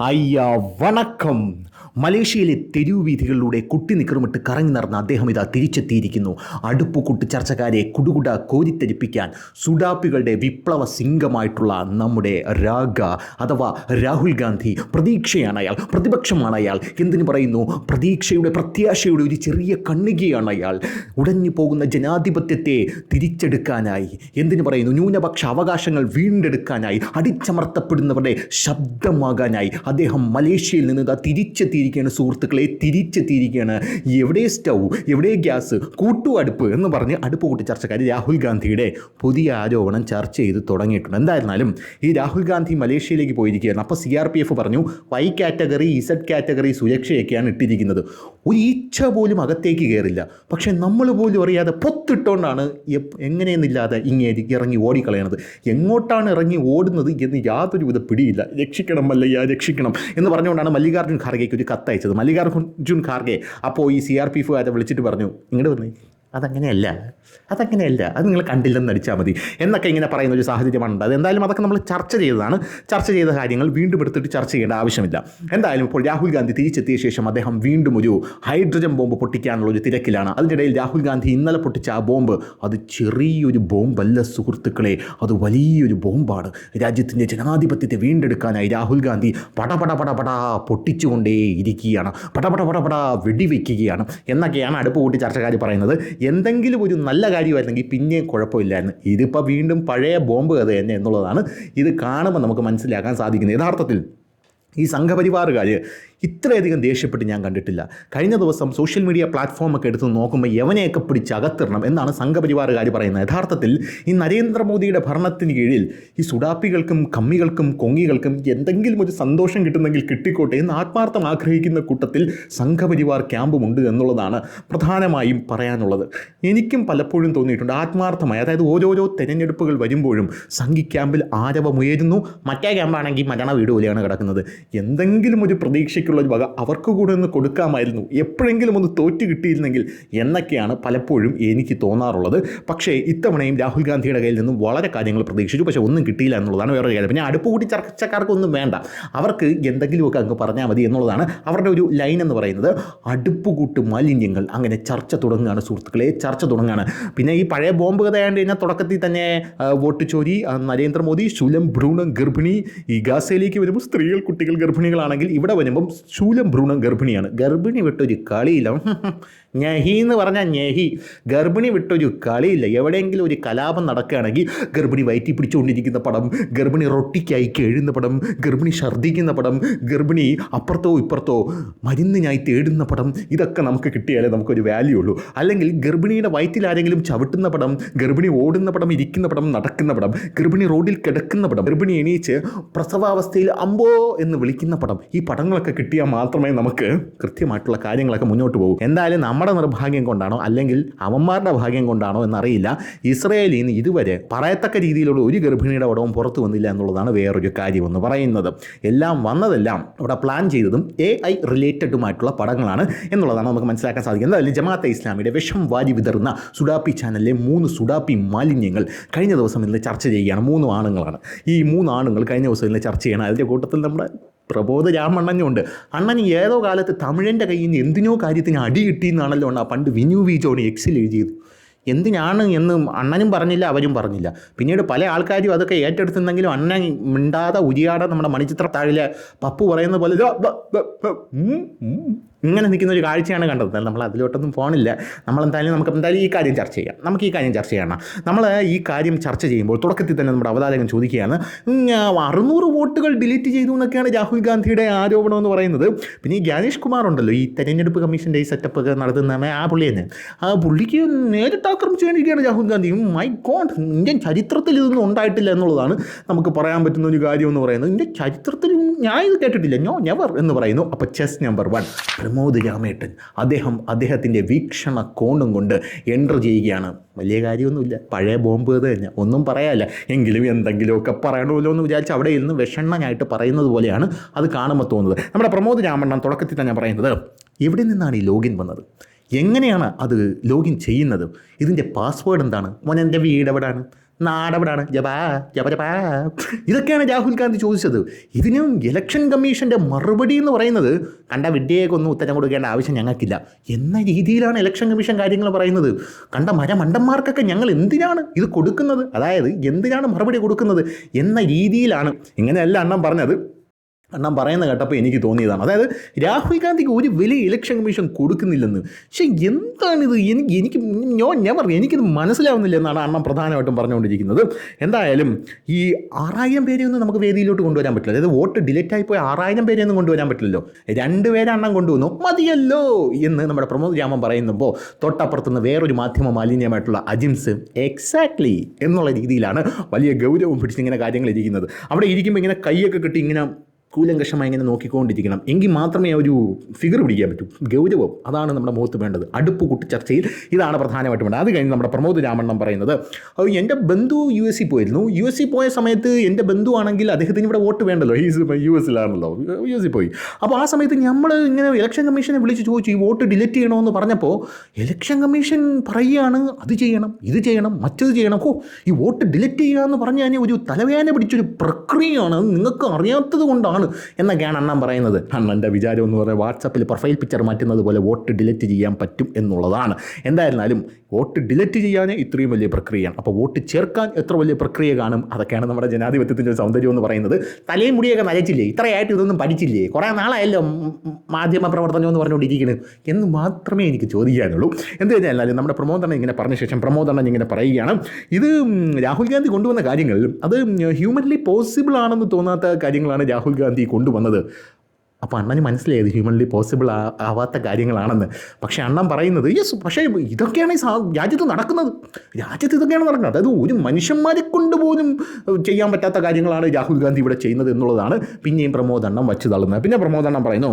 ஐயா வணக்கம் മലേഷ്യയിലെ തെരുവുവീഥികളിലൂടെ കുട്ടി നിക്കറുമിട്ട് കറങ്ങി നടന്ന അദ്ദേഹം ഇതാ തിരിച്ചെത്തിയിരിക്കുന്നു. അടുപ്പ് കൂട്ട് ചർച്ചക്കാരെ കുടുകുട കോരിത്തരിപ്പിക്കാൻ സുഡാപ്പികളുടെ വിപ്ലവ സിംഗമായിട്ടുള്ള നമ്മുടെ രാഗ അഥവാ രാഹുൽ ഗാന്ധി പ്രതീക്ഷയാണ് അയാൾ പ്രതിപക്ഷമാണ് അയാൾ. എന്തിനു പറയുന്നു? പ്രതീക്ഷയുടെ പ്രത്യാശയുടെ ഒരു ചെറിയ കണ്ണികയാണ് അയാൾ. ഉടഞ്ഞു പോകുന്ന ജനാധിപത്യത്തെ തിരിച്ചെടുക്കാനായി. എന്തിനു പറയുന്നു? ന്യൂനപക്ഷ അവകാശങ്ങൾ വീണ്ടെടുക്കാനായി അടിച്ചമർത്തപ്പെടുന്നവരുടെ ശബ്ദമാകാനായി അദ്ദേഹം മലേഷ്യയിൽ നിന്ന് ഇതാ തിരിച്ചെത്തിയിരിക്കുകയാണ് സുഹൃത്തുക്കളെ തിരിച്ചെത്തിയിരിക്കുകയാണ്. എവിടെ സ്റ്റൗ? എവിടെ ഗ്യാസ്? കൂട്ടു അടുപ്പ് എന്ന് പറഞ്ഞ് അടുപ്പ് കൂട്ടി ചർച്ചക്കാർ രാഹുൽ ഗാന്ധിയുടെ പുതിയ ആരോപണം ചർച്ച ചെയ്ത് തുടങ്ങിയിട്ടുണ്ട്. എന്തായിരുന്നാലും ഈ രാഹുൽ ഗാന്ധി മലേഷ്യയിലേക്ക് പോയിരിക്കുകയാണ് അപ്പോൾ സി ആർ പി എഫ് പറഞ്ഞു വൈ കാറ്റഗറി ഇസഡ് കാറ്റഗറി സുരക്ഷയൊക്കെയാണ് ഇട്ടിരിക്കുന്നത്. ഒരു ഈച്ച പോലും അകത്തേക്ക് കയറില്ല പക്ഷേ നമ്മൾ പോലും അറിയാതെ പൊത്തിട്ടുകൊണ്ടാണ് എങ്ങനെയെന്നില്ലാതെ ഇങ്ങനെ ഇറങ്ങി ഓടിക്കളയണത്. എങ്ങോട്ടാണ് ഇറങ്ങി ഓടുന്നത് എന്ന് യാതൊരു വിധ പിടിയില്ല. രക്ഷിക്കണം മല്ലയ്യ രക്ഷിക്കണം എന്ന് പറഞ്ഞുകൊണ്ടാണ് മല്ലികാർജുൻ ഖാർഗെക്ക് ഒരു കത്തയച്ചത്. മല്ലികാർജുൻ ഖാർഗെ. അപ്പോൾ ഈ സി ആർ പി എഫുകാരെ വിളിച്ചിട്ട് പറഞ്ഞു. ഇങ്ങോട്ട് വന്നേ അതങ്ങനെയല്ല. അതങ്ങനെയല്ല. അത് നിങ്ങൾ കണ്ടില്ലെന്ന് അടിച്ചാൽ മതി. എന്നൊക്കെ ഇങ്ങനെ പറയുന്ന ഒരു സാഹചര്യമാണ് ഉണ്ടായത് എന്തായാലും അതൊക്കെ നമ്മൾ ചർച്ച ചെയ്തതാണ്. ചർച്ച ചെയ്ത കാര്യങ്ങൾ വീണ്ടും എടുത്തിട്ട് ചർച്ച ചെയ്യേണ്ട ആവശ്യമില്ല. എന്തായാലും ഇപ്പോൾ രാഹുൽ ഗാന്ധി തിരിച്ചെത്തിയ ശേഷം അദ്ദേഹം വീണ്ടും ഒരു ഹൈഡ്രജൻ ബോംബ് പൊട്ടിക്കാനുള്ള ഒരു തിരക്കിലാണ്. അതിനിടയിൽ രാഹുൽ ഗാന്ധി ഇന്നലെ പൊട്ടിച്ച ആ ബോംബ് അത് ചെറിയൊരു ബോംബല്ല സുഹൃത്തുക്കളെ. അത് വലിയൊരു ബോംബാണ്. രാജ്യത്തിന്റെ ജനാധിപത്യത്തെ വീണ്ടെടുക്കാനായി രാഹുൽ ഗാന്ധി പടപട പട പട പൊട്ടിച്ചുകൊണ്ടേ ഇരിക്കുകയാണ് പടപട പട പട വെടിവെക്കുകയാണ്. എന്നൊക്കെയാണ് അടുപ്പ് കൂട്ടി ചർച്ചക്കാർ പറയുന്നത്. എന്തെങ്കിലും ഒരു നല്ല കാര്യമായിരുന്നെങ്കിൽ പിന്നെയും കുഴപ്പമില്ലായിരുന്നു. ഇതിപ്പോൾ വീണ്ടും പഴയ ബോംബ് കഥ തന്നെ എന്നുള്ളതാണ് ഇത് കാണുമ്പോൾ നമുക്ക് മനസ്സിലാക്കാൻ സാധിക്കുന്നത്. യഥാർത്ഥത്തിൽ ഈ സംഘപരിവാറുകാർ ഇത്രയധികം ദേഷ്യപ്പെട്ട് ഞാൻ കണ്ടിട്ടില്ല. കഴിഞ്ഞ ദിവസം സോഷ്യൽ മീഡിയ പ്ലാറ്റ്ഫോമൊക്കെ എടുത്ത് നോക്കുമ്പോൾ യവനെയൊക്കെ പിടിച്ച് എന്നാണ് സംഘപരിവാറുകാർ പറയുന്നത്. യഥാർത്ഥത്തിൽ ഈ നരേന്ദ്രമോദിയുടെ ഭരണത്തിന് കീഴിൽ ഈ സുഡാപ്പികൾക്കും കമ്മികൾക്കും കൊങ്ങികൾക്കും എന്തെങ്കിലും ഒരു സന്തോഷം കിട്ടുന്നെങ്കിൽ കിട്ടിക്കോട്ടെ എന്ന് ആത്മാർത്ഥം ആഗ്രഹിക്കുന്ന കൂട്ടത്തിൽ സംഘപരിവാർ ക്യാമ്പുമുണ്ട് എന്നുള്ളതാണ് പ്രധാനമായും പറയാനുള്ളത്. എനിക്കും പലപ്പോഴും തോന്നിയിട്ടുണ്ട്. ആത്മാർത്ഥമായി അതായത് ഓരോരോ തെരഞ്ഞെടുപ്പുകൾ വരുമ്പോഴും സംഘി ക്യാമ്പിൽ ആരവമുയരുന്നു. മറ്റേ ക്യാമ്പാണെങ്കിൽ മരണ വീട് പോലെയാണ് കിടക്കുന്നത്. എന്തെങ്കിലും ഒരു പ്രതീക്ഷയ്ക്കുള്ള ഒരു വക അവർക്ക് കൂടെ ഒന്ന് കൊടുക്കാമായിരുന്നു. എപ്പോഴെങ്കിലും ഒന്ന് തോറ്റു കിട്ടിയിരുന്നെങ്കിൽ എന്നൊക്കെയാണ് പലപ്പോഴും എനിക്ക് തോന്നാറുള്ളത്. പക്ഷേ ഇത്തവണയും രാഹുൽ ഗാന്ധിയുടെ കയ്യിൽ നിന്നും വളരെ കാര്യങ്ങൾ പ്രതീക്ഷിച്ചു. പക്ഷേ ഒന്നും കിട്ടിയില്ല എന്നുള്ളതാണ് വേറൊരു കാര്യം. പിന്നെ അടുപ്പ് കൂട്ടി ചർച്ചക്കാർക്കൊന്നും വേണ്ട. അവർക്ക് എന്തെങ്കിലുമൊക്കെ അങ്ങ് പറഞ്ഞാൽ മതി എന്നുള്ളതാണ് അവരുടെ ഒരു ലൈൻ എന്ന് പറയുന്നത്. അടുപ്പ് കൂട്ട് മാലിന്യങ്ങൾ. അങ്ങനെ ചർച്ച തുടങ്ങുകയാണ് സുഹൃത്തുക്കളെ. ചർച്ച തുടങ്ങുകയാണ്. പിന്നെ ഈ പഴയ ബോംബ് കഥ കഥയാണ്ട് കഴിഞ്ഞാൽ തുടക്കത്തിൽ തന്നെ വോട്ട് ചോരി നരേന്ദ്രമോദി ശുലം ഭ്രൂണം ഗർഭിണി ഈ ഗാസയിലേക്ക് വരുമ്പോൾ സ്ത്രീകൾ കുട്ടികൾ ഗർഭിണികളാണെങ്കിൽ ഇവിടെ വരുമ്പം ശൂലം ഭ്രൂണം ഗർഭിണിയാണ്. ഗർഭിണി വിട്ടൊരു കളിയില്ല. ഞഹി എന്ന് പറഞ്ഞാൽ ഞഹി. ഗർഭിണി വിട്ടൊരു കളിയില്ല. എവിടെയെങ്കിലും ഒരു കലാപം നടക്കുകയാണെങ്കിൽ ഗർഭിണി വയറ്റി പിടിച്ചുകൊണ്ടിരിക്കുന്ന പടം ഗർഭിണി റൊട്ടിക്കായി കേഴുന്ന പടം ഗർഭിണി ഛർദ്ദിക്കുന്ന പടം ഗർഭിണി അപ്പുറത്തോ ഇപ്പുറത്തോ മരുന്നിനായി തേടുന്ന പടം ഇതൊക്കെ നമുക്ക് കിട്ടിയാലേ നമുക്കൊരു വാല്യൂ ഉള്ളൂ. അല്ലെങ്കിൽ ഗർഭിണിയുടെ വയറ്റിൽ ആരെങ്കിലും ചവിട്ടുന്ന പടം ഗർഭിണി ഓടുന്ന പടം ഇരിക്കുന്ന പടം നടക്കുന്ന പടം ഗർഭിണി റോഡിൽ കിടക്കുന്ന പടം ഗർഭിണി എണീച്ച് പ്രസവാവസ്ഥയിൽ അമ്പോ എന്ന് വിളിക്കുന്ന പടം ഈ പടങ്ങളൊക്കെ കിട്ടിയാൽ മാത്രമേ നമുക്ക് കൃത്യമായിട്ടുള്ള കാര്യങ്ങളൊക്കെ മുന്നോട്ട് പോകും. എന്തായാലും നമ്മുടെ നിർഭാഗ്യം കൊണ്ടാണോ അല്ലെങ്കിൽ അവന്മാരുടെ ഭാഗ്യം കൊണ്ടാണോ എന്നറിയില്ല. ഇസ്രയേലിൽ നിന്ന് ഇതുവരെ പറയത്തക്ക രീതിയിലുള്ള ഒരു ഗർഭിണിയുടെ ഉടവും പുറത്തു വന്നില്ല എന്നുള്ളതാണ് വേറൊരു കാര്യമെന്ന് പറയുന്നത്. എല്ലാം വന്നതെല്ലാം അവിടെ പ്ലാൻ ചെയ്തതും എ ഐ റിലേറ്റഡുമായിട്ടുള്ള പടങ്ങളാണ് എന്നുള്ളതാണ് നമുക്ക് മനസ്സിലാക്കാൻ സാധിക്കുന്നത്. എന്തായാലും ജമാഅത്തെ ഇസ്ലാമിയുടെ വിഷം വാരി വിതറുന്ന സുഡാപ്പി ചാനലിലെ മൂന്ന് സുഡാപ്പി മാലിന്യങ്ങൾ കഴിഞ്ഞ ദിവസം ഇന്ന് ചർച്ച ചെയ്യുകയാണ്. മൂന്ന് ആണുങ്ങളാണ്. ഈ മൂന്ന് ആണുങ്ങൾ കഴിഞ്ഞ ദിവസം ഇന്ന് ചർച്ച ചെയ്യണം. അതിന്റെ കൂട്ടത്തിൽ നമ്മുടെ പ്രബോധ രാമണ്ണനുണ്ട് അണ്ണൻ ഏതോ കാലത്ത് തമിഴന്റെ കയ്യിൽ നിന്ന് എന്തിനോ കാര്യത്തിന് അടി കിട്ടിയെന്നാണല്ലോ അണ്ണാ പണ്ട് വിനു വി ജോണി എക്സിൽ എഴുതിയത്. എന്തിനാണ് എന്ന് അണ്ണനും പറഞ്ഞില്ല അവരും പറഞ്ഞില്ല. പിന്നീട് പല ആൾക്കാരും അതൊക്കെ ഏറ്റെടുത്തുണ്ടെങ്കിലും അണ്ണൻ മിണ്ടാതെ ഉരിയാടെ നമ്മുടെ മണിചിത്ര താഴിലെ പപ്പു പറയുന്ന പോലെ. ഇങ്ങനെ നിൽക്കുന്ന ഒരു കാഴ്ചയാണ് കണ്ടത്. നമ്മൾ അതിലോട്ടൊന്നും പോകണില്ല നമ്മളെന്തായാലും നമുക്ക് എന്തായാലും ഈ കാര്യം ചർച്ച ചെയ്യാം. നമുക്ക് ഈ കാര്യം ചർച്ച ചെയ്യണം. നമ്മൾ ഈ കാര്യം ചർച്ച ചെയ്യുമ്പോൾ തുടക്കത്തിൽ തന്നെ നമ്മുടെ അവതാരകൻ ചോദിക്കുകയാണ് "ഉം, ആ, അറുന്നൂറ് വോട്ടുകൾ ഡിലീറ്റ് ചെയ്തു എന്നൊക്കെയാണ് രാഹുൽ ഗാന്ധിയുടെ ആരോപണം എന്ന് പറയുന്നത്. പിന്നെ ഈ ഗാനേഷ് കുമാർ ഉണ്ടല്ലോ ഈ തെരഞ്ഞെടുപ്പ് കമ്മീഷന്റെ ഈ സെറ്റപ്പ് ഒക്കെ നടത്തുന്ന ആ പുള്ളി തന്നെ. ആ പുള്ളിക്ക് നേരിട്ട് ആക്രമിച്ചുകൊണ്ടിരിക്കുകയാണ് Rahul Gandhi. My God Indian ചരിത്രത്തിൽ ഇതൊന്നും ഉണ്ടായിട്ടില്ല എന്നുള്ളതാണ് നമുക്ക് പറയാൻ പറ്റുന്ന ഒരു കാര്യം എന്ന് പറയുന്നത്. ഇന്ത്യൻ ചരിത്രത്തിൽ ഞാൻ ഇത് കേട്ടിട്ടില്ല. നോ നെവർ എന്ന് പറയുന്നു. അപ്പോൾ ചെസ് നമ്പർ വൺ പ്രമോദ് രാമേട്ടൻ അദ്ദേഹം അദ്ദേഹത്തിന്റെ വീക്ഷണ കോണും കൊണ്ട് എന്റർ ചെയ്യുകയാണ്. വലിയ കാര്യമൊന്നുമില്ല. പഴയ ബോംബ് തന്നെ. ഒന്നും പറയാല്ല എങ്കിലും എന്തെങ്കിലുമൊക്കെ പറയണമല്ലോ എന്ന് വിചാരിച്ച് അവിടെ ഇരുന്ന് വിഷണ്ണനായിട്ട് പറയുന്നത് പോലെയാണ് അത് കാണുമ്പോൾ തോന്നുന്നത്. നമ്മുടെ പ്രമോദ് രാമണ്ണൻ തുടക്കത്തിൽ തന്നെ പറയുന്നത് എവിടെ നിന്നാണ് ഈ ലോഗിൻ വന്നത്? എങ്ങനെയാണ് അത് ലോഗിൻ ചെയ്യുന്നത്? ഇതിന്റെ പാസ്വേഡ് എന്താണ്? മോൻ എന്റെ വീട് എവിടെയാണ് നാടവിടാണ് ജപാ ജപ ജപാ. ഇതൊക്കെയാണ് രാഹുൽ ഗാന്ധി ചോദിച്ചത്. ഇതിനും ഇലക്ഷൻ കമ്മീഷന്റെ മറുപടി എന്ന് പറയുന്നത് കണ്ട വിഡ്ഢിയേക്കൊന്നും ഉത്തരം കൊടുക്കേണ്ട ആവശ്യം ഞങ്ങൾക്കില്ല. എന്ന രീതിയിലാണ് ഇലക്ഷൻ കമ്മീഷൻ കാര്യങ്ങൾ പറയുന്നത്. കണ്ട മരമണ്ടന്മാർക്കൊക്കെ ഞങ്ങൾ എന്തിനാണ് ഇത് കൊടുക്കുന്നത്? അതായത് എന്തിനാണ് മറുപടി കൊടുക്കുന്നത്? എന്ന രീതിയിലാണ്. ഇങ്ങനെയല്ല അണ്ണം പറഞ്ഞത്. അണ്ണം പറയുന്ന കേട്ടപ്പോൾ എനിക്ക് തോന്നിയതാണ്. അതായത് രാഹുൽ ഗാന്ധിക്ക് ഒരു വലിയ ഇലക്ഷൻ കമ്മീഷൻ കൊടുക്കുന്നില്ലെന്ന്. പക്ഷേ എന്താണിത്? എനിക്ക് എനിക്ക് ഞാൻ ഞാൻ പറഞ്ഞു എനിക്കിത് മനസ്സിലാവുന്നില്ല എന്നാണ് അണ്ണം പ്രധാനമായിട്ടും പറഞ്ഞുകൊണ്ടിരിക്കുന്നത്. എന്തായാലും ഈ ആറായിരം പേരെയൊന്നും നമുക്ക് വേദിയിലോട്ട് കൊണ്ടുവരാൻ പറ്റില്ല. അതായത് വോട്ട് ഡിലീറ്റ് ആയി പോയ ആറായിരം പേരെയൊന്നും കൊണ്ടുവരാൻ പറ്റില്ലല്ലോ. രണ്ട് രണ്ടുപേരെ അണ്ണം കൊണ്ടുവന്നു. മതിയല്ലോ എന്ന് നമ്മുടെ പ്രമോദ് രാമൻ പറയുമ്പോൾ തൊട്ടപ്പുറത്തുനിന്ന് വേറൊരു മാധ്യമ മാലിന്യമായിട്ടുള്ള അജിംസ് എക്സാക്ട്ലി എന്നുള്ള രീതിയിലാണ് വലിയ ഗൗരവം പിടിച്ചിങ്ങനെ കാര്യങ്ങൾ ഇരിക്കുന്നത്. അവിടെ ഇരിക്കുമ്പോൾ ഇങ്ങനെ കൈയൊക്കെ കിട്ടി ഇങ്ങനെ കൂലങ്കഷമായി ഇങ്ങനെ നോക്കിക്കൊണ്ടിരിക്കണം. എങ്കിൽ മാത്രമേ ഒരു ഫിഗർ പിടിക്കാൻ പറ്റൂ. ഗൗരവം അതാണ് നമ്മുടെ മുഖത്ത് വേണ്ടത്. അടുപ്പ് കൂട്ടി ചർച്ചയിൽ ഇതാണ് പ്രധാനമായിട്ടും വേണ്ടത്. അത് കഴിഞ്ഞ് നമ്മുടെ പ്രമോദ് രാമണ്ണം പറയുന്നത് എന്റെ ബന്ധു യു എസ് സി പോയിരുന്നു. യു എസ് സി പോയ സമയത്ത് എന്റെ ബന്ധു ആണെങ്കിൽ അദ്ദേഹത്തിന് ഇവിടെ വോട്ട് വേണ്ടല്ലോ. ഹീസ് യു എസിലാണല്ലോ യു എസ് സി പോയി. അപ്പോൾ ആ സമയത്ത് നമ്മൾ ഇങ്ങനെ ഇലക്ഷൻ കമ്മീഷനെ വിളിച്ച് ചോദിച്ചു ഈ വോട്ട് ഡിലീറ്റ് ചെയ്യണമെന്ന് പറഞ്ഞപ്പോൾ ഇലക്ഷൻ കമ്മീഷൻ പറയുകയാണ് അത് ചെയ്യണം ഇത് ചെയ്യണം മറ്റത് ചെയ്യണം. ഓ ഈ വോട്ട് ഡിലീറ്റ് ചെയ്യുക എന്ന് പറഞ്ഞു കഴിഞ്ഞാൽ ഒരു തലവേദന പിടിച്ചൊരു പ്രക്രിയയാണ്. നിങ്ങൾക്ക് അറിയാത്തത് കൊണ്ടാണ് എന്നൊക്കെയാണ് അണ്ണൻ പറയുന്നത്. അണ്ണന്റെ വിചാരം എന്ന് പറയുന്നത് വാട്സപ്പിൽ പ്രൊഫൈൽ പിക്ചർ മാറ്റുന്നത് പോലെ വോട്ട് ഡിലീറ്റ് ചെയ്യാൻ പറ്റും എന്നുള്ളതാണ്. എന്തായിരുന്നാലും വോട്ട് ഡിലീറ്റ് ചെയ്യാൻ ഇത്രയും വലിയ പ്രക്രിയയാണ്. അപ്പോൾ വോട്ട് ചേർക്കാൻ എത്ര വലിയ പ്രക്രിയ കാണും? അതൊക്കെയാണ് നമ്മുടെ ജനാധിപത്യത്തിന്റെ സൗന്ദര്യം എന്ന് പറയുന്നത്. തലയും മുടിയൊക്കെ നരച്ചില്ലേ ഇത്രയായിട്ട് ഇതൊന്നും പഠിച്ചില്ലേ? കുറേ നാളായല്ലോ മാധ്യമ പ്രവർത്തനം എന്ന് പറഞ്ഞുകൊണ്ടിരിക്കുന്നത് എന്ന് മാത്രമേ എനിക്ക് ചോദിക്കാനുള്ളൂ. എന്ത് കഴിഞ്ഞാലും നമ്മുടെ പ്രമോദണ്ണൻ ഇങ്ങനെ പറഞ്ഞ ശേഷം പ്രമോദണ്ണൻ ഇങ്ങനെ പറയുകയാണ്. ഇത് രാഹുൽ ഗാന്ധി കൊണ്ടുവന്ന കാര്യങ്ങൾ അത് ഹ്യൂമൻലി പോസിബിൾ ആണെന്ന് തോന്നാത്ത കാര്യങ്ങളാണ് രാഹുൽ ഗാന്ധി കൊണ്ടുവന്നത്. അപ്പോൾ അണ്ണന് മനസ്സിലായത് ഹ്യൂമൻലി പോസിബിൾ ആവാത്ത കാര്യങ്ങളാണെന്ന്. പക്ഷേ അണ്ണൻ പറയുന്നത് യെസ് പക്ഷേ ഇതൊക്കെയാണ് ഈ രാജ്യത്ത് നടക്കുന്നത്. രാജ്യത്ത് ഇതൊക്കെയാണ് നടക്കുന്നത്. അതായത് ഒരു മനുഷ്യന്മാരെ കൊണ്ട് പോലും ചെയ്യാൻ പറ്റാത്ത കാര്യങ്ങളാണ് രാഹുൽ ഗാന്ധി ഇവിടെ ചെയ്യുന്നത് എന്നുള്ളതാണ്. പിന്നെയും പ്രമോദ് അണ്ണം വച്ച് തള്ളുന്നത്. പിന്നെ പ്രമോദ് അണ്ണം പറയുന്നു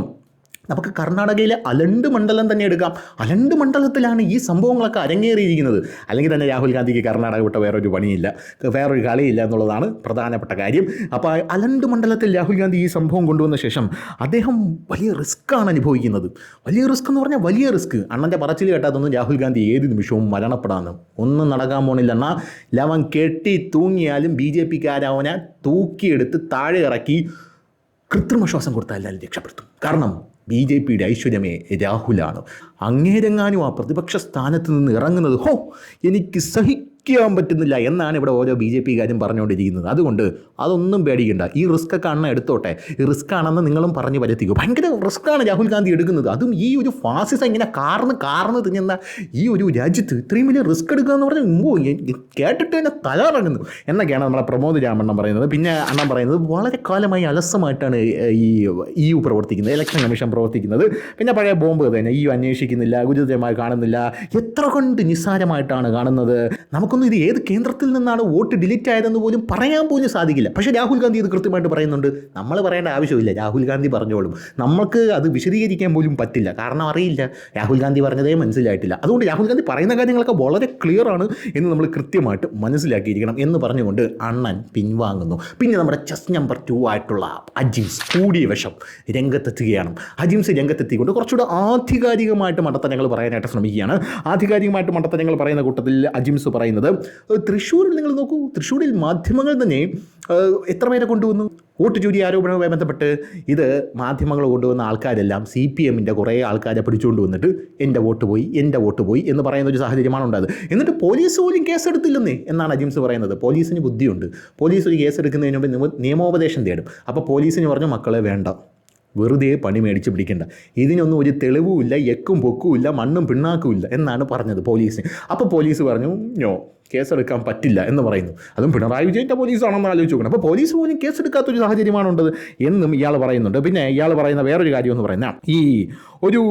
നമുക്ക് കർണാടകയിലെ അലണ്ട് മണ്ഡലം തന്നെ എടുക്കാം. അലണ്ട് മണ്ഡലത്തിലാണ് ഈ സംഭവങ്ങളൊക്കെ അരങ്ങേറിയിരിക്കുന്നത്. അല്ലെങ്കിൽ തന്നെ രാഹുൽ ഗാന്ധിക്ക് കർണാടക വിട്ട വേറൊരു പണിയില്ല. വേറൊരു കളിയില്ല എന്നുള്ളതാണ് പ്രധാനപ്പെട്ട കാര്യം. അപ്പോൾ അലണ്ട് മണ്ഡലത്തിൽ രാഹുൽ ഗാന്ധി ഈ സംഭവം കൊണ്ടുവന്ന ശേഷം അദ്ദേഹം വലിയ റിസ്ക്കാണ് അനുഭവിക്കുന്നത്. വലിയ റിസ്ക് എന്ന് പറഞ്ഞാൽ വലിയ റിസ്ക്. അണ്ണന്റെ പറച്ചിൽ കേട്ടാത്തൊന്നും രാഹുൽ ഗാന്ധി ഏത് നിമിഷവും മരണപ്പെടാമെന്ന് ഒന്നും നടക്കാൻ പോണില്ല. എന്നാൽ ലവൻ കെട്ടി തൂങ്ങിയാലും ബി ജെ പിക്കാരവനെ തൂക്കിയെടുത്ത് താഴെ ഇറക്കി കൃത്രിമ ശ്വാസം കൊടുത്താൽ എല്ലാവരും രക്ഷപ്പെടുത്തും. കാരണം ബി ജെ പിയുടെ ഐശ്വര്യമേ രാഹുലാണ്. അങ്ങേരെങ്ങാനും ആ പ്രതിപക്ഷ സ്ഥാനത്ത് നിന്ന് ഇറങ്ങുന്നത് ഹോ എനിക്ക് സഹിക്കാൻ പറ്റുന്നില്ല എന്നാണ് ഇവിടെ ഓരോ ബി ജെ പി കാര്യം പറഞ്ഞുകൊണ്ടിരിക്കുന്നത്. അതുകൊണ്ട് അതൊന്നും പേടിക്കണ്ട. ഈ റിസ്ക് ഒക്കെ അണ്ണ എടുത്തോട്ടെ. ഈ റിസ്ക് ആണെന്ന് നിങ്ങളും പറഞ്ഞ് പരത്തിക്കും. ഭയങ്കര റിസ്ക്കാണ് രാഹുൽ ഗാന്ധി എടുക്കുന്നത്. അതും ഈ ഒരു ഫാസിസം ഇങ്ങനെ കാർന്ന് കാർന്ന് തിന്നുന്ന ഈ ഒരു രാജ്യത്ത് ഇത്രയും വലിയ റിസ്ക് എടുക്കുക എന്ന് പറഞ്ഞാൽ മുമ്പോ കേട്ടിട്ട് തന്നെ തലറങ്ങുന്നു എന്നൊക്കെയാണ് നമ്മളെ പ്രമോദ് രാമണ്ണൻ പറയുന്നത്. പിന്നെ അണ്ണൻ പറയുന്നത് വളരെ കാലമായി അലസമായിട്ടാണ് ഈ ഇ യു പ്രവർത്തിക്കുന്നത് ഇലക്ഷൻ കമ്മീഷൻ പ്രവർത്തിക്കുന്നത്. പിന്നെ പഴയ ബോംബ് തന്നെ ഇ യു അന്വേഷിക്കുന്നില്ല ഗുരുതരമായി കാണുന്നില്ല. എത്ര കൊണ്ട് നിസ്സാരമായിട്ടാണ് കാണുന്നത്. നമുക്കൊന്നും ഇത് ഏത് കേന്ദ്രത്തിൽ നിന്നാണ് വോട്ട് ഡിലീറ്റ് ആയതെന്ന് പോലും പറയാൻ പോലും സാധിക്കില്ല. പക്ഷേ രാഹുൽ ഗാന്ധി ഇത് കൃത്യമായിട്ട് പറയുന്നുണ്ട്. നമ്മൾ പറയേണ്ട ആവശ്യമില്ല. രാഹുൽ ഗാന്ധി പറഞ്ഞോളും. നമുക്ക് അത് വിശദീകരിക്കാൻ പോലും പറ്റില്ല. കാരണം അറിയില്ല. രാഹുൽ ഗാന്ധി പറഞ്ഞതേ മനസ്സിലായിട്ടില്ല. അതുകൊണ്ട് രാഹുൽ ഗാന്ധി പറയുന്ന കാര്യങ്ങളൊക്കെ വളരെ ക്ലിയർ ആണ് എന്ന് നമ്മൾ കൃത്യമായിട്ട് മനസ്സിലാക്കിയിരിക്കണം എന്ന് പറഞ്ഞുകൊണ്ട് അണ്ണൻ പിൻവാങ്ങുന്നു. പിന്നെ നമ്മുടെ ചെസ് നമ്പർ ടു ആയിട്ടുള്ള അജിംസ് കൂടിയ വശം രംഗത്തെത്തുകയാണ്. അജിംസ് രംഗത്തെത്തിക്കൊണ്ട് കുറച്ചുകൂടെ ആധികാരികമായിട്ട് മണ്ടത്തരങ്ങൾ പറയാനായിട്ട് ശ്രമിക്കുകയാണ്. ആധികാരികമായിട്ട് മണ്ടത്തരങ്ങൾ പറയുന്ന കൂട്ടത്തിൽ അജിംസ് പറയുന്നത് ഏഹ്, തൃശ്ശൂരിൽ നിങ്ങൾ നോക്കൂ തൃശ്ശൂരിൽ മാധ്യമങ്ങൾ തന്നെ എത്ര പേരെ കൊണ്ടുവന്നു? വോട്ട് ചൂരി ആരോപണവുമായി ബന്ധപ്പെട്ട് ഇത് മാധ്യമങ്ങൾ കൊണ്ടുവന്ന ആൾക്കാരെല്ലാം സി പി എമ്മിന്റെ കുറേ ആൾക്കാരെ പിടിച്ചുകൊണ്ട് വന്നിട്ട് എന്റെ വോട്ട് പോയി എന്റെ വോട്ട് പോയി എന്ന് പറയുന്ന ഒരു സാഹചര്യമാണ് ഉണ്ടായത്. എന്നിട്ട് പോലീസ് പോലും കേസെടുത്തില്ലെന്നേ എന്നാണ് അജിംസ് പറയുന്നത്. പോലീസിന് ബുദ്ധിയുണ്ട്. പോലീസ് ഒരു കേസെടുക്കുന്നതിന് മുമ്പ് നിയമോപദേശം തേടും. അപ്പോൾ പോലീസിന് പറഞ്ഞു മക്കളെ വേണ്ട. വെറുതെ പണി മേടിച്ച് പിടിക്കേണ്ട. ഇതിനൊന്നും ഒരു തെളിവുമില്ല എക്കും പൊക്കുമില്ല മണ്ണും പിണ്ണാക്കുമില്ല എന്നാണ് പറഞ്ഞത് പോലീസിന്. അപ്പോൾ പോലീസ് പറഞ്ഞു ഞോ കേസെടുക്കാൻ പറ്റില്ല എന്ന് പറയുന്നു. അതും പിണറായി വിജയന്റെ പോലീസാണെന്ന് ആലോചിച്ച് നോക്കണം. അപ്പോൾ പോലീസ് പോലും കേസെടുക്കാത്തൊരു ഉണ്ടത് എന്നും ഇയാൾ പറയുന്നുണ്ട്. പിന്നെ ഇയാൾ പറയുന്ന വേറൊരു കാര്യം എന്ന് പറയുന്ന ഈ ഒരു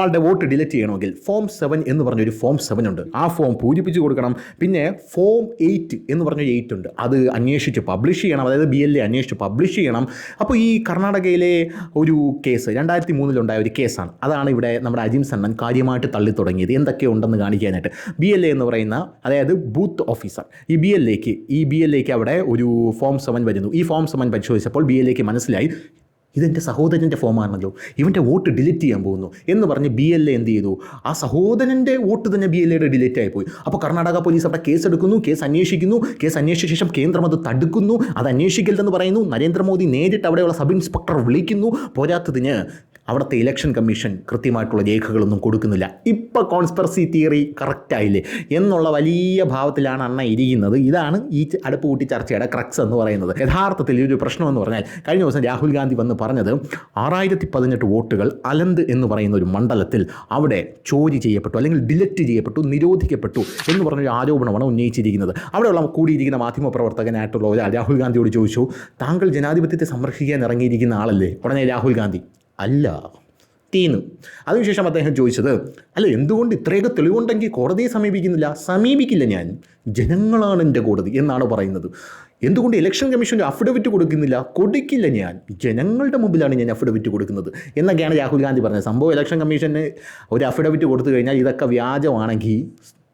ആളുടെ വോട്ട് ഡിലീറ്റ് ചെയ്യണമെങ്കിൽ ഫോം സെവൻ എന്ന് പറഞ്ഞൊരു ഫോം സെവൻ ഉണ്ട്. ആ ഫോം പൂരിപ്പിച്ച് കൊടുക്കണം. പിന്നെ ഫോം എയ്റ്റ് എന്ന് പറഞ്ഞൊരു എയ്റ്റ് ഉണ്ട്. അത് അന്വേഷിച്ച് പബ്ലിഷ് ചെയ്യണം. അതായത് ബി എൽ എ അന്വേഷിച്ച് പബ്ലിഷ് ചെയ്യണം. അപ്പോൾ ഈ കർണാടകയിലെ ഒരു കേസ് രണ്ടായിരത്തി മൂന്നിലുണ്ടായ ഒരു കേസാണ്. അതാണ് ഇവിടെ നമ്മുടെ അജിം സണ്ണൻ കാര്യമായിട്ട് തള്ളി തുടങ്ങിയത് എന്തൊക്കെ ഉണ്ടെന്ന് കാണിക്കാനായിട്ട്. ബി എൽ എ എന്ന് പറയുന്ന അതായത് ബൂത്ത് ഓഫീസർ. ഈ ബി എല്ലേക്ക് ഈ ബി എല്ലേക്ക് അവിടെ ഒരു ഫോം സെവൻ വരുന്നു. ഈ ഫോം സെവൻ പരിശോധിച്ചപ്പോൾ ബി എല്ലേക്ക് മനസ്സിലായി ഇതെന്റെ സഹോദരന്റെ ഫോമാണല്ലോ ഇവന്റെ വോട്ട് ഡിലീറ്റ് ചെയ്യാൻ പോകുന്നു. എന്ന് പറഞ്ഞ് ബി എൽ എ എന്ത് ചെയ്തു? ആ സഹോദരന്റെ വോട്ട് തന്നെ ബി എൽ എയുടെ ഡിലീറ്റ് ആയിപ്പോയി. അപ്പോൾ കർണാടക പോലീസ് അവിടെ കേസ് എടുക്കുന്നു കേസ് അന്വേഷിക്കുന്നു. കേസ് അന്വേഷിച്ച ശേഷം കേന്ദ്രം അത് തടുക്കുന്നു. അത് അന്വേഷിക്കരുതെന്ന് പറയുന്നു. നരേന്ദ്രമോദി നേരിട്ട് അവിടെയുള്ള സബ് ഇൻസ്പെക്ടർ വിളിക്കുന്നു. പോരാത്തതിന് അവിടുത്തെ ഇലക്ഷൻ കമ്മീഷൻ കൃത്യമായിട്ടുള്ള രേഖകളൊന്നും കൊടുക്കുന്നില്ല. ഇപ്പോൾ കോൺസ്പെറസി തിയറി കറക്റ്റായില്ലേ എന്നുള്ള വലിയ ഭാവത്തിലാണ് അണ്ണ ഇരിക്കുന്നത്. ഇതാണ് ഈ അടുപ്പ് കൂട്ടി ചർച്ചയുടെ ക്രക്സ് എന്ന് പറയുന്നത്. യഥാർത്ഥത്തിൽ ഒരു പ്രശ്നമെന്ന് പറഞ്ഞാൽ കഴിഞ്ഞ ദിവസം രാഹുൽ ഗാന്ധി വന്ന് പറഞ്ഞത് ആറായിരത്തി പതിനെട്ട് വോട്ടുകൾ അലന്ത് എന്ന് പറയുന്ന ഒരു മണ്ഡലത്തിൽ അവിടെ ചോരി ചെയ്യപ്പെട്ടു അല്ലെങ്കിൽ ഡിലക്റ്റ് ചെയ്യപ്പെട്ടു നിരോധിക്കപ്പെട്ടു എന്ന് പറഞ്ഞൊരു ആരോപണമാണ് ഉന്നയിച്ചിരിക്കുന്നത്. അവിടെയുള്ള കൂടിയിരിക്കുന്ന മാധ്യമപ്രവർത്തകനായിട്ടുള്ള ഒരാൾ രാഹുൽ ഗാന്ധിയോട് ചോദിച്ചു താങ്കൾ ജനാധിപത്യത്തെ സംരക്ഷിക്കാൻ ഇറങ്ങിയിരിക്കുന്ന ആളല്ലേ? ഉടനെ രാഹുൽ ഗാന്ധി അല്ല. തീന്ന്. അതിനുശേഷം അദ്ദേഹം ചോദിച്ചത് അല്ല എന്തുകൊണ്ട് ഇത്രയൊക്കെ തെളിവുണ്ടെങ്കിൽ കോടതിയെ സമീപിക്കുന്നില്ല? സമീപിക്കില്ല ഞാൻ. ജനങ്ങളാണ് എന്റെ കോടതി എന്നാണ് പറയുന്നത്. എന്തുകൊണ്ട് ഇലക്ഷൻ കമ്മീഷന്റെ അഫിഡവിറ്റ് കൊടുക്കുന്നില്ല? കൊടുക്കില്ല ഞാൻ. ജനങ്ങളുടെ മുമ്പിലാണ് ഞാൻ അഫിഡവിറ്റ് കൊടുക്കുന്നത്. എന്നൊക്കെയാണ് രാഹുൽ ഗാന്ധി പറഞ്ഞത്. സംഭവം ഇലക്ഷൻ കമ്മീഷന് ഒരു അഫിഡവിറ്റ് കൊടുത്തു കഴിഞ്ഞാൽ ഇതൊക്കെ വ്യാജമാണെങ്കിൽ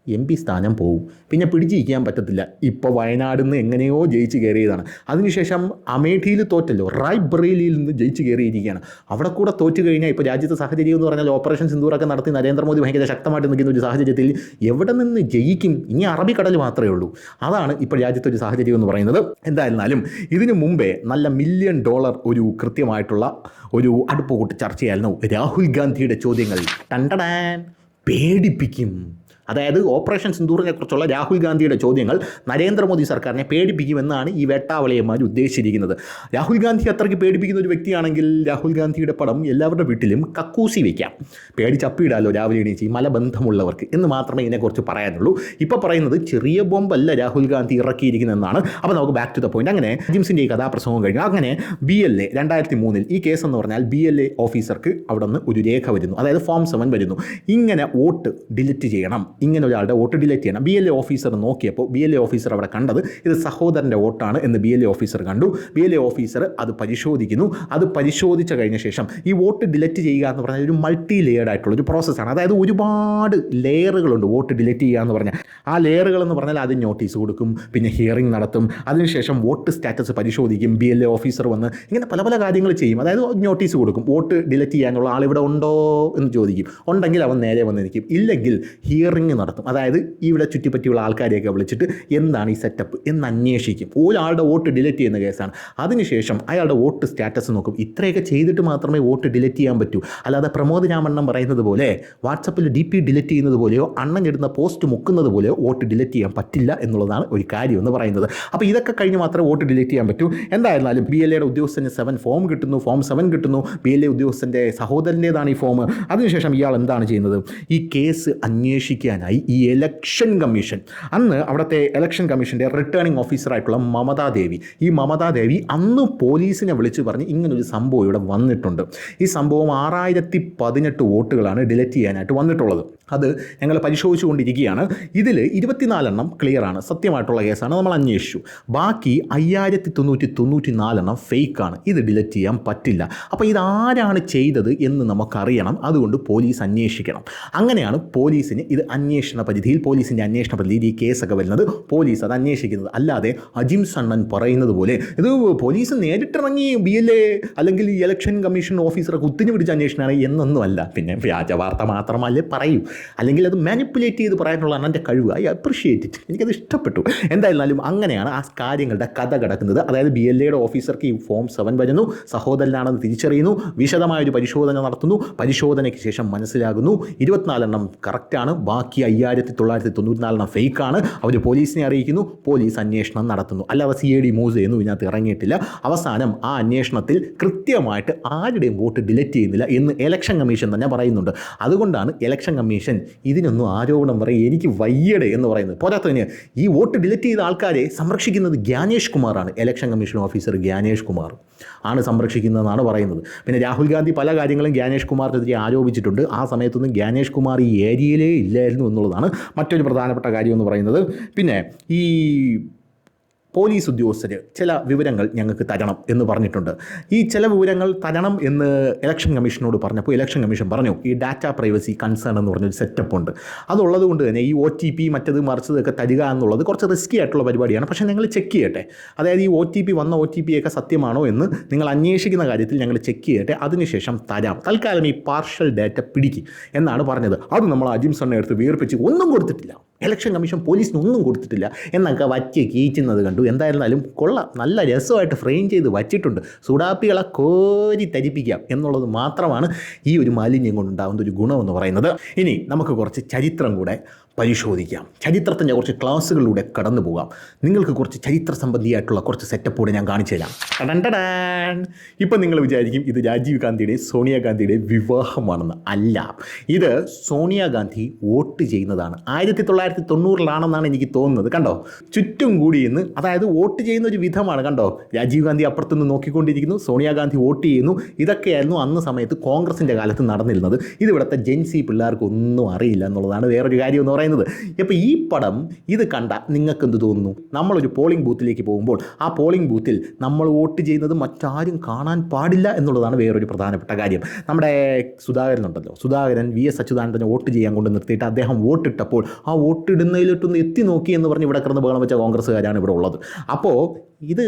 എം പി സ്ഥാനം പോവും. പിന്നെ പിടിച്ചിരിക്കാൻ പറ്റത്തില്ല. ഇപ്പോൾ വയനാട് നിന്ന് എങ്ങനെയോ ജയിച്ച് കയറിയതാണ്. അതിനുശേഷം അമേഠിയിൽ തോറ്റല്ലോ. റായ്ബറേലിയിൽ നിന്ന് ജയിച്ച് കയറിയിരിക്കുകയാണ്. അവിടെ കൂടെ തോറ്റു കഴിഞ്ഞാൽ ഇപ്പോൾ രാജ്യത്തെ സാഹചര്യം എന്ന് പറഞ്ഞാൽ ഓപ്പറേഷൻ സിന്ദൂറൊക്കെ നടത്തി നരേന്ദ്രമോദി ഭയങ്കര ശക്തമായിട്ട് നിൽക്കുന്ന ഒരു സാഹചര്യത്തിൽ എവിടെ നിന്ന് ജയിക്കും? ഇനി അറബിക്കടൽ മാത്രമേ ഉള്ളൂ. അതാണ് ഇപ്പോൾ രാജ്യത്തെ ഒരു സാഹചര്യം എന്ന് പറയുന്നത്. എന്തായിരുന്നാലും ഇതിനു മുമ്പേ നല്ല മില്യൺ ഡോളർ ഒരു കൃത്യമായിട്ടുള്ള ഒരു അടുപ്പ് കൂട്ട് ചർച്ചയായിരുന്നു രാഹുൽ ഗാന്ധിയുടെ ചോദ്യങ്ങൾ. ടണ്ടടാൻ പേടിപ്പിക്കും. അതായത് ഓപ്പറേഷൻ സിന്ദൂറിനെക്കുറിച്ചുള്ള രാഹുൽ ഗാന്ധിയുടെ ചോദ്യങ്ങൾ നരേന്ദ്രമോദി സർക്കാരിനെ പേടിപ്പിക്കുമെന്നാണ് ഈ വേട്ടാവളയന്മാർ ഉദ്ദേശിച്ചിരിക്കുന്നത്. രാഹുൽ ഗാന്ധി അത്രയ്ക്ക് പേടിപ്പിക്കുന്ന ഒരു വ്യക്തിയാണെങ്കിൽ രാഹുൽ ഗാന്ധിയുടെ പടം എല്ലാവരുടെ വീട്ടിലും കക്കൂസി വയ്ക്കാം പേടി ചപ്പിയിടാലോ രാവിലെ എണീച്ച് മലബന്ധമുള്ളവർക്ക് എന്ന് മാത്രമേ ഇതിനെക്കുറിച്ച് പറയാനുള്ളൂ. ഇപ്പോൾ പറയുന്നത് ചെറിയ ബോംബല്ല രാഹുൽ ഗാന്ധി ഇറക്കിയിരിക്കുന്നതെന്നാണ്. അപ്പോൾ നമുക്ക് ബാക്ക് ടു ദ പോയിന്റ് അങ്ങനെ ജിംസിന്റെ ഈ കഥാപ്രസംഗം കഴിഞ്ഞു. അങ്ങനെ ബി എൽ എ രണ്ടായിരത്തി മൂന്നിൽ ഈ കേസ് എന്ന് പറഞ്ഞാൽ ബി എൽ എ ഓഫീസർക്ക് അവിടെ നിന്ന് ഒരു രേഖ വരുന്നു. അതായത് ഫോം സെവൻ വരുന്നു. ഇങ്ങനെ വോട്ട് ഡിലീറ്റ് ചെയ്യണം. ഇങ്ങനെ ഒരാളുടെ വോട്ട് ഡിലീറ്റ് ചെയ്യണം. ബി എൽ എ ഓഫീസർ നോക്കിയപ്പോൾ ബി എൽ എ ഓഫീസർ അവിടെ കണ്ടത് ഇത് സഹോദരന്റെ വോട്ടാണ് എന്ന് ബി എൽ എ ഓഫീസർ കണ്ടു. ബി എൽ എ ഓഫീസർ അത് പരിശോധിക്കുന്നു. അത് പരിശോധിച്ച കഴിഞ്ഞ ശേഷം ഈ വോട്ട് ഡിലീറ്റ് ചെയ്യുക എന്ന് പറഞ്ഞാൽ ഒരു മൾട്ടി ലെയർഡ് ആയിട്ടുള്ള ഒരു പ്രോസസ്സാണ് അതായത് ഒരുപാട് ലെയറുകളുണ്ട് വോട്ട് ഡിലീറ്റ് ചെയ്യുക എന്ന് പറഞ്ഞാൽ. ആ ലെയറുകൾ എന്ന് പറഞ്ഞാൽ ആദ്യം നോട്ടീസ് കൊടുക്കും പിന്നെ ഹിയറിംഗ് നടത്തും. അതിനുശേഷം വോട്ട് സ്റ്റാറ്റസ് പരിശോധിക്കും. ബി എൽ എ ഓഫീസർ വന്ന് ഇങ്ങനെ പല പല കാര്യങ്ങൾ ചെയ്യും. അതായത് നോട്ടീസ് കൊടുക്കും. വോട്ട് ഡിലീറ്റ് ചെയ്യാനുള്ള ആളിവിടെ ഉണ്ടോ എന്ന് ചോദിക്കും. ഉണ്ടെങ്കിൽ അവൻ നേരെ വന്ന് ഇല്ലെങ്കിൽ ഹിയറിംഗ് നടത്തും. അതായത് ഇവിടെ ചുറ്റിപ്പറ്റിയുള്ള ആൾക്കാരെയൊക്കെ വിളിച്ചിട്ട് എന്താണ് ഈ സെറ്റപ്പ് എന്ന് അന്വേഷിക്കും. ഒരാളുടെ വോട്ട് ഡിലീറ്റ് ചെയ്യുന്ന കേസാണ്. അതിനുശേഷം അയാളുടെ വോട്ട് സ്റ്റാറ്റസ് നോക്കും. ഇത്രയൊക്കെ ചെയ്തിട്ട് മാത്രമേ വോട്ട് ഡിലീറ്റ് ചെയ്യാൻ പറ്റൂ. അല്ലാതെ പ്രമോദ് രാമണ്ണൻ പറയുന്നത് പോലെ വാട്സപ്പിൽ ഡി പി ഡിലീറ്റ് ചെയ്യുന്നത് പോലെയോ അണ്ണൻ ഇടുന്ന പോസ്റ്റ് മുക്കുന്നത് പോലെയോ വോട്ട് ഡിലീറ്റ് ചെയ്യാൻ പറ്റില്ല എന്നുള്ളതാണ് ഒരു കാര്യം എന്ന് പറയുന്നത്. അപ്പോൾ ഇതൊക്കെ കഴിഞ്ഞ് മാത്രമേ വോട്ട് ഡിലീറ്റ് ചെയ്യാൻ പറ്റൂ. എന്തായിരുന്നാലും ബി എൽ എയുടെ ഉദ്യോഗസ്ഥന് സെവൻ ഫോം കിട്ടുന്നു. ഫോം സെവൻ കിട്ടുന്നു. ബി എൽ എ ഉദ്യോഗസ്ഥന്റെ സഹോദരന്റേതാണ് ഈ ഫോം അതിനുശേഷം ഇയാൾ എന്താണ് ചെയ്യുന്നത്? ഈ കേസ് അന്വേഷിക്കാനായി ഈ എലക്ഷൻ കമ്മീഷൻ അന്ന് അവിടുത്തെ എലക്ഷൻ കമ്മീഷന്റെ റിട്ടേണിംഗ് ഓഫീസറായിട്ടുള്ള മമതാ ദേവി. ഈ മമതാ ദേവി അന്ന് പോലീസിനെ വിളിച്ച് പറഞ്ഞ് ഇങ്ങനൊരു സംഭവം ഇവിടെ വന്നിട്ടുണ്ട്. ഈ സംഭവം ആറായിരത്തി പതിനെട്ട് വോട്ടുകളാണ് ഡിലറ്റ് ചെയ്യാനായിട്ട് വന്നിട്ടുള്ളത്. അത് ഞങ്ങൾ പരിശോധിച്ചുകൊണ്ടിരിക്കുകയാണ്. ഇതിൽ ഇരുപത്തിനാലെണ്ണം ക്ലിയറാണ്. സത്യമായിട്ടുള്ള കേസാണ്. നമ്മൾ അന്വേഷിച്ചു. ബാക്കി അയ്യായിരത്തി തൊണ്ണൂറ്റി തൊണ്ണൂറ്റി നാലെണ്ണം ഫേക്കാണ്. ഇത് ഡിലറ്റ് ചെയ്യാൻ പറ്റില്ല. അപ്പോൾ ഇതാരാണ് ചെയ്തത് എന്ന് നമുക്കറിയണം. അതുകൊണ്ട് പോലീസ് അന്വേഷിക്കണം. അങ്ങനെയാണ് പോലീസിന് ഇത് അന്വേഷണ പരിധിയിൽ പോലീസിന്റെ അന്വേഷണ പരിധിയിൽ ഈ കേസൊക്കെ വരുന്നത്. പോലീസ് അത് അന്വേഷിക്കുന്നത് അല്ലാതെ അജിം സണ്ണൻ പറയുന്നത് പോലെ ഇത് പോലീസ് നേരിട്ടിറങ്ങി ബി എൽ എ അല്ലെങ്കിൽ ഇലക്ഷൻ കമ്മീഷൻ ഓഫീസറെ കുത്തിന് പിടിച്ച് അന്വേഷണമാണ് എന്നൊന്നുമല്ല. പിന്നെ വ്യാജ വാർത്ത മാത്രമല്ലേ പറയൂ. അല്ലെങ്കിൽ അത് മാനിപ്പുലേറ്റ് ചെയ്ത് പറയാനുള്ളതാണ് എന്റെ കഴിവ്. ഐ അപ്രിഷിയേറ്റ് ഇറ്റ് എനിക്കത് ഇഷ്ടപ്പെട്ടു. എന്തായിരുന്നാലും അങ്ങനെയാണ് ആ കാര്യങ്ങളുടെ കഥ കിടക്കുന്നത്. അതായത് ബി എൽ എയുടെ ഓഫീസർക്ക് ഈ ഫോം സെവൻ വരുന്നു. സഹോദരനാണെന്ന് തിരിച്ചറിയുന്നു. വിശദമായൊരു പരിശോധന നടത്തുന്നു. പരിശോധനയ്ക്ക് ശേഷം മനസ്സിലാകുന്നു. ഇരുപത്തിനാലെണ്ണം കറക്റ്റാണ് ബാക്കി അയ്യായിരത്തി തൊള്ളായിരത്തി തൊണ്ണൂറ്റിനാലെണ്ണം ഫേക്കാണ് അവർ പോലീസിനെ അറിയിക്കുന്നു. പോലീസ് അന്വേഷണം നടത്തുന്നു. അല്ലാതെ സി എ ഡി മൂസ് എന്നും ഇതിനകത്ത് ഇറങ്ങിയിട്ടില്ല. അവസാനം ആ അന്വേഷണത്തിൽ കൃത്യമായിട്ട് ആരുടെയും വോട്ട് ഡിലറ്റ് ചെയ്യുന്നില്ല എന്ന് ഇലക്ഷൻ കമ്മീഷൻ തന്നെ പറയുന്നുണ്ട്. അതുകൊണ്ടാണ് ഇലക്ഷൻ കമ്മീഷൻ ഇതിനൊന്നും ആരോപണം പറയും. എനിക്ക് വയ്യടെ എന്ന് പറയുന്നത്. പോരാത്തതിന് ഈ വോട്ട് ഡിലറ്റ് ചെയ്ത ആൾക്കാരെ സംരക്ഷിക്കുന്നത് ഗ്യാനേഷ് കുമാറാണ്. Election commission officer Gyanesh Kumar ആണ് സംരക്ഷിക്കുന്നതെന്നാണ് പറയുന്നത്. പിന്നെ രാഹുൽ ഗാന്ധി പല കാര്യങ്ങളും ഗ്യാനേഷ് കുമാറിനെതിരെ ആരോപിച്ചിട്ടുണ്ട്. ആ സമയത്തൊന്നും ഗ്യാനേഷ് കുമാർ ഈ ഏരിയയിലേ ഇല്ലായിരുന്നു എന്നുള്ളതാണ് മറ്റൊരു പ്രധാനപ്പെട്ട കാര്യം എന്ന് പറയുന്നത്. പിന്നെ ഈ പോലീസ് ഉദ്യോഗസ്ഥർ ചില വിവരങ്ങൾ ഞങ്ങൾക്ക് തരണം എന്ന് പറഞ്ഞിട്ടുണ്ട്. ഈ ചില വിവരങ്ങൾ തരണം എന്ന് ഇലക്ഷൻ കമ്മീഷനോട് പറഞ്ഞപ്പോൾ ഇലക്ഷൻ കമ്മീഷൻ പറഞ്ഞു ഈ ഡാറ്റ പ്രൈവസി കൺസേൺ എന്ന് പറഞ്ഞൊരു സെറ്റപ്പ് ഉണ്ട്. അതുള്ളത് കൊണ്ട് തന്നെ ഈ ഒ ടി പി മറ്റത് മറിച്ചതൊക്കെ തരിക എന്നുള്ളത് കുറച്ച് റിസ്ക്കി ആയിട്ടുള്ള പരിപാടിയാണ്. പക്ഷേ ഞങ്ങൾ ചെക്ക് ചെയ്യട്ടെ. അതായത് ഈ ഒ ടി പി വന്ന ഒ ടി പി ഒക്കെ സത്യമാണോ എന്ന് നിങ്ങൾ അന്വേഷിക്കുന്ന കാര്യത്തിൽ ഞങ്ങൾ ചെക്ക് ചെയ്യട്ടെ. അതിനുശേഷം തരാം. തൽക്കാലം ഈ പാർഷ്യൽ ഡാറ്റ പിടിക്കും എന്നാണ് പറഞ്ഞത്. അത് നമ്മൾ അജിം സണ്ണെ എടുത്ത് വീർപ്പിച്ച് ഒന്നും കൊടുത്തിട്ടില്ല. ഇലക്ഷൻ കമ്മീഷൻ പോലീസിന് ഒന്നും കൊടുത്തിട്ടില്ല. എന്നൊക്കെ വച്ച് കീച്ചുന്നത് കണ്ടു. എന്തായിരുന്നാലും കൊള്ളാം. നല്ല രസമായിട്ട് ഫ്രെയിം ചെയ്ത് വച്ചിട്ടുണ്ട്. സുഡാപ്പികളെ കോരി തരിപ്പിക്കാം എന്നുള്ളത് മാത്രമാണ് ഈ ഒരു മാലിന്യം കൊണ്ടുണ്ടാകുന്ന ഒരു ഗുണമെന്ന് പറയുന്നത്. ഇനി നമുക്ക് കുറച്ച് ചരിത്രം കൂടെ പരിശോധിക്കാം. ചരിത്രത്തിന്റെ കുറച്ച് ക്ലാസ്സുകളിലൂടെ കടന്നു പോകാം. നിങ്ങൾക്ക് കുറച്ച് ചരിത്ര സംബന്ധിയായിട്ടുള്ള കുറച്ച് സെറ്റപ്പോടെ ഞാൻ കാണിച്ചു തരാം. ഇപ്പം നിങ്ങൾ വിചാരിക്കും ഇത് രാജീവ് ഗാന്ധിയുടെ സോണിയാഗാന്ധിയുടെ വിവാഹമാണെന്ന് അല്ല. ഇത് സോണിയാഗാന്ധി വോട്ട് ചെയ്യുന്നതാണ്. ആയിരത്തി തൊള്ളായിരത്തി തൊണ്ണൂറിലാണെന്നാണ് എനിക്ക് തോന്നുന്നത്. കണ്ടോ? ചുറ്റും കൂടി ഇന്ന് അതായത് വോട്ട് ചെയ്യുന്ന ഒരു വിധമാണ്. കണ്ടോ? രാജീവ് ഗാന്ധി അപ്പുറത്തുനിന്ന് നോക്കിക്കൊണ്ടിരിക്കുന്നു. സോണിയാഗാന്ധി വോട്ട് ചെയ്യുന്നു. ഇതൊക്കെയായിരുന്നു അന്ന് സമയത്ത് കോൺഗ്രസിന്റെ കാലത്ത് നടന്നിരുന്നത്. ഇതിവിടുത്തെ ജെൻസി പിള്ളേർക്കൊന്നും അറിയില്ല എന്നുള്ളതാണ് വേറൊരു കാര്യം എന്ന് പറയുന്നത് അപ്പോൾ ഈ പടം ഇത് കണ്ട നിങ്ങൾക്ക് എന്ത് തോന്നുന്നു? നമ്മളൊരു പോളിംഗ് ബൂത്തിലേക്ക് പോകുമ്പോൾ ആ പോളിംഗ് ബൂത്തിൽ നമ്മൾ വോട്ട് ചെയ്യുന്നത് മറ്റാരും കാണാൻ പാടില്ല എന്നുള്ളതാണ് വേറൊരു പ്രധാനപ്പെട്ട കാര്യം. നമ്മുടെ സുധാകരൻ ഉണ്ടല്ലോ. സുധാകരൻ വി എസ് അച്യുതാനന്ദനെ വോട്ട് ചെയ്യാൻ കൊണ്ട് നിർത്തിയിട്ട് അദ്ദേഹം വോട്ടിട്ടപ്പോൾ ആ വോട്ടിടുന്നതിലിട്ടൊന്ന് എത്തി നോക്കി എന്ന് പറഞ്ഞ് ഇവിടെ കിടന്ന് ബഹളം വെച്ച കോൺഗ്രസ്സുകാരാണ് ഇവിടെ ഉള്ളത്. അപ്പോൾ ഇത്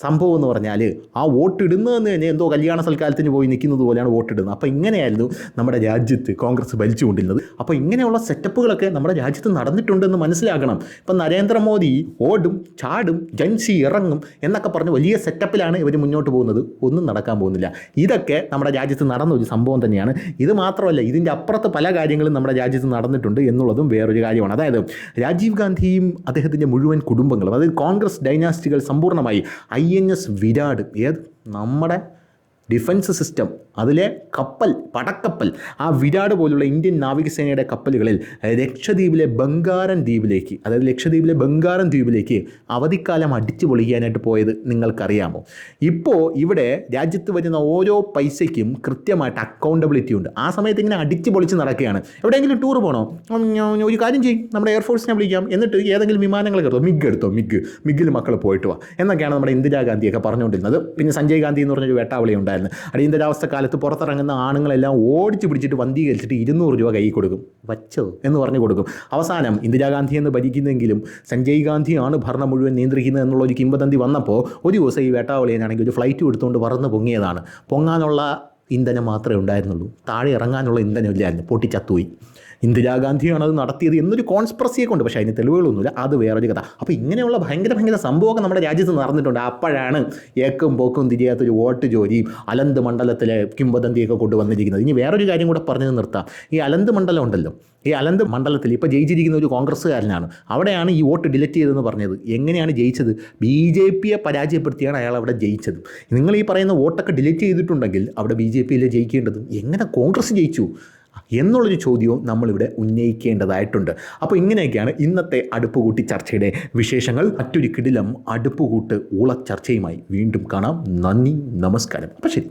സംഭവം എന്ന് പറഞ്ഞാൽ ആ വോട്ടിടുന്നതെന്ന് തന്നെ എന്തോ കല്യാണ സൽക്കാരത്തിന് പോയി നിൽക്കുന്നത് പോലെയാണ് വോട്ടിടുന്നത്. അപ്പോൾ ഇങ്ങനെയായിരുന്നു നമ്മുടെ രാജ്യത്ത് കോൺഗ്രസ് ഭരിച്ചുകൊണ്ടിരുന്നത്. അപ്പോൾ ഇങ്ങനെയുള്ള സെറ്റപ്പുകളൊക്കെ നമ്മുടെ രാജ്യത്ത് നടന്നിട്ടുണ്ടെന്ന് മനസ്സിലാക്കണം. ഇപ്പം നരേന്ദ്രമോദി ഓടും ചാടും ജൻസി ഇറങ്ങും എന്നൊക്കെ പറഞ്ഞ് വലിയ സെറ്റപ്പിലാണ് ഇവർ മുന്നോട്ട് പോകുന്നത്. ഒന്നും നടക്കാൻ പോകുന്നില്ല. ഇതൊക്കെ നമ്മുടെ രാജ്യത്ത് നടന്ന ഒരു സംഭവം തന്നെയാണ്. ഇത് മാത്രമല്ല ഇതിന്റെ അപ്പുറത്ത് പല കാര്യങ്ങളും നമ്മുടെ രാജ്യത്ത് നടന്നിട്ടുണ്ട് എന്നുള്ളതും വേറൊരു കാര്യമാണ്. അതായത് രാജീവ് ഗാന്ധിയും അദ്ദേഹത്തിന്റെ മുഴുവൻ കുടുംബങ്ങളും അതായത് കോൺഗ്രസ് ഡൈനാസ്റ്റികൾ സമ്പൂർണമായി ഐ എൻ എസ് വിരാട് ഏത്? നമ്മുടെ ഡിഫൻസ് സിസ്റ്റം അതിലെ കപ്പൽ പടക്കപ്പൽ ആ വിരാട് പോലുള്ള ഇന്ത്യൻ നാവികസേനയുടെ കപ്പലുകളിൽ ലക്ഷദ്വീപിലെ ബംഗാരൻ ദ്വീപിലേക്ക് അതായത് ലക്ഷദ്വീപിലെ ബംഗാരൻ ദ്വീപിലേക്ക് അവധിക്കാലം അടിച്ചു പൊളിക്കാനായിട്ട് പോയത് നിങ്ങൾക്കറിയാമോ? ഇപ്പോൾ ഇവിടെ രാജ്യത്ത് വരുന്ന ഓരോ പൈസയ്ക്കും കൃത്യമായിട്ട് അക്കൗണ്ടബിലിറ്റി ഉണ്ട്. ആ സമയത്ത് ഇങ്ങനെ അടിച്ചു പൊളിച്ച് നടക്കുകയാണ്. എവിടെയെങ്കിലും ടൂർ പോകണോ ഒരു കാര്യം ചെയ്യും. നമ്മുടെ എയർഫോഴ്സിനെ വിളിക്കാം. എന്നിട്ട് ഏതെങ്കിലും വിമാനങ്ങൾ എടുത്തോ. മിഗ് എടുത്തോ മിഗ്. മിഗിൽ മക്കൾ പോയിട്ട് വാ. എന്നൊക്കെയാണ് നമ്മുടെ ഇന്ദിരാഗാന്ധിയൊക്കെ പറഞ്ഞുകൊണ്ടിരുന്നത്. പിന്നെ സഞ്ജയ് ഗാന്ധി എന്ന് പറഞ്ഞൊരു വേട്ടാവളി ഉണ്ടായിരുന്നു. അടിയന്തരാവസ്ഥ കാലത്ത് പുറത്തിറങ്ങുന്ന ആണുങ്ങളെല്ലാം ഓടിച്ചു പിടിച്ചിട്ട് വന്ധീകരിച്ചിട്ട് ഇരുന്നൂറ് രൂപ കൈ കൊടുക്കും. വച്ചോ? എന്ന് പറഞ്ഞു കൊടുക്കും. അവസാനം ഇന്ദിരാഗാന്ധി എന്ന് ഭരിക്കുന്നെങ്കിലും സഞ്ജയ് ഗാന്ധിയാണ് ഭരണം മുഴുവൻ നിയന്ത്രിക്കുന്നത് എന്നുള്ള ഒരു കിംബദന്തി വന്നപ്പോൾ ഒരു ദിവസം ഈ വേട്ടാവളിയനാണെങ്കിൽ ഒരു ഫ്ലൈറ്റ് എടുത്തുകൊണ്ട് പറന്ന് പൊങ്ങിയതാണ്. പൊങ്ങാനുള്ള ഇന്ധനം മാത്രമേ ഉണ്ടായിരുന്നുള്ളൂ. താഴെ ഇറങ്ങാനുള്ള ഇന്ധനം ഇല്ലായിരുന്നു പൊട്ടിച്ചത്തുപോയി ഇന്ദിരാഗാന്ധിയാണ് അത് നടത്തിയത് എന്നൊരു കോൺസ്പ്രസിയൊക്കെ ഉണ്ട് പക്ഷേ അതിന് തെളിവുകളൊന്നുമില്ല. അത് വേറൊരു കഥ. അപ്പോൾ ഇങ്ങനെയുള്ള ഭയങ്കര ഭയങ്കര സംഭവമൊക്കെ നമ്മുടെ രാജ്യത്ത് നടന്നിട്ടുണ്ട്. അപ്പോഴാണ് ഏക്കും പോക്കും തിരിയാത്തൊരു വോട്ട് ജോലിയും അലന്ത് മണ്ഡലത്തിലെ കിംബദന്തിയൊക്കെ കൊണ്ടുവന്നിരിക്കുന്നത്. ഇനി വേറൊരു കാര്യം കൂടെ പറഞ്ഞു നിർത്താം. ഈ അലന്ത് മണ്ഡലം ഉണ്ടല്ലോ. ഈ അലന്ത് മണ്ഡലത്തിൽ ഇപ്പോൾ ജയിച്ചിരിക്കുന്ന ഒരു കോൺഗ്രസ്സുകാരനാണ്. അവിടെയാണ് ഈ വോട്ട് ഡിലക്റ്റ് ചെയ്തതെന്ന് പറഞ്ഞത്. എങ്ങനെയാണ് ജയിച്ചത്? ബി ജെ പിയെ പരാജയപ്പെടുത്തിയാണ് അയാൾ അവിടെ ജയിച്ചത്. നിങ്ങൾ ഈ പറയുന്ന വോട്ടൊക്കെ ഡിലീറ്റ് ചെയ്തിട്ടുണ്ടെങ്കിൽ അവിടെ ബി ജെ പിയിലെ ജയിക്കേണ്ടത്? എങ്ങനെ കോൺഗ്രസ് ജയിച്ചു? എന്നുള്ളൊരു ചോദ്യവും നമ്മളിവിടെ ഉന്നയിക്കേണ്ടതായിട്ടുണ്ട്. അപ്പോൾ ഇങ്ങനെയൊക്കെയാണ് ഇന്നത്തെ അടുപ്പുകൂട്ടി ചർച്ചയുടെ വിശേഷങ്ങൾ. മറ്റൊരു കിടിലം അടുപ്പുകൂട്ട് ഊള ചർച്ചയുമായി വീണ്ടും കാണാം. നന്ദി നമസ്കാരം. അപ്പോൾ ശരി.